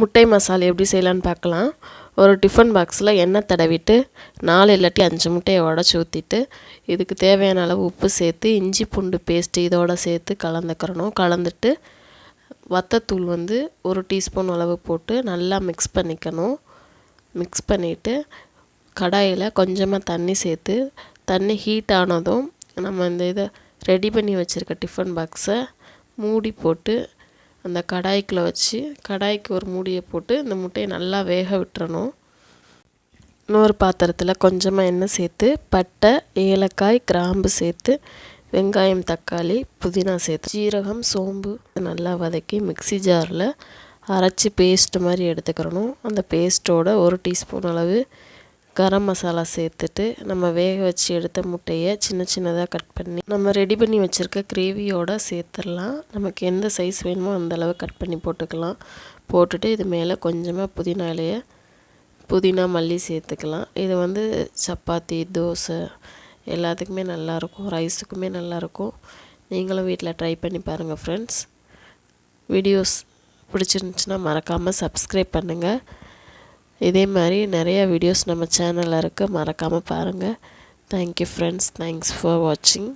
முட்டை மசாலா எப்படி செய்யலான்னு பார்க்கலாம். ஒரு டிஃபன் பாக்ஸில் எண்ணெய் தடவிட்டு நாலு இல்லாட்டி அஞ்சு முட்டையை உடச்சி ஊற்றிட்டு இதுக்கு தேவையான அளவு உப்பு சேர்த்து இஞ்சி பூண்டு பேஸ்ட்டு இதோடு சேர்த்து கலந்துக்கிறணும். கலந்துட்டு வத்தத்தூள் வந்து ஒரு டீஸ்பூன் அளவு போட்டு நல்லா மிக்ஸ் பண்ணிக்கணும். மிக்ஸ் பண்ணிவிட்டு கடாயில் கொஞ்சமாக தண்ணி சேர்த்து தண்ணி ஹீட் ஆனதும் நம்ம இந்த இதை ரெடி பண்ணி வச்சுருக்க டிஃபன் பாக்ஸை மூடி போட்டு அந்த கடாய்க்குள்ளே வச்சு கடாய்க்கு ஒரு மூடியை போட்டு இந்த முட்டையை நல்லா வேக விட்டுறணும். இன்னொரு பாத்திரத்தில் கொஞ்சமாக எண்ணெய் சேர்த்து பட்டை ஏலக்காய் கிராம்பு சேர்த்து வெங்காயம் தக்காளி புதினா சேர்த்து ஜீரகம் சோம்பு நல்லா வதக்கி மிக்சி ஜாரில் அரைச்சி பேஸ்ட் மாதிரி எடுத்துக்கிறணும். அந்த பேஸ்ட்டோட ஒரு டீஸ்பூன் அளவு கரம் மசாலா சேர்த்துட்டு நம்ம வேக வச்சு எடுத்த முட்டையை சின்ன சின்னதாக கட் பண்ணி நம்ம ரெடி பண்ணி வச்சுருக்க கிரேவியோடு சேர்த்துடலாம். நமக்கு எந்த சைஸ் வேணுமோ அந்தளவு கட் பண்ணி போட்டுக்கலாம். போட்டுட்டு இது மேலே கொஞ்சமாக புதினா இலையை புதினா மல்லி சேர்த்துக்கலாம். இது வந்து சப்பாத்தி தோசை எல்லாத்துக்குமே நல்லாயிருக்கும். ரைஸுக்குமே நல்லாயிருக்கும். நீங்களும் வீட்டில் ட்ரை பண்ணி பாருங்கள் ஃப்ரெண்ட்ஸ் வீடியோஸ் பிடிச்சிருந்துச்சின்னா மறக்காமல் சப்ஸ்கிரைப் பண்ணுங்கள் இதே மாதிரி நிறையா வீடியோஸ் நம்ம சேனலில் இருக்குது மறக்காமல் பாருங்கள் தேங்க்யூ ஃப்ரெண்ட்ஸ் தேங்க்ஸ் ஃபார் வாட்சிங்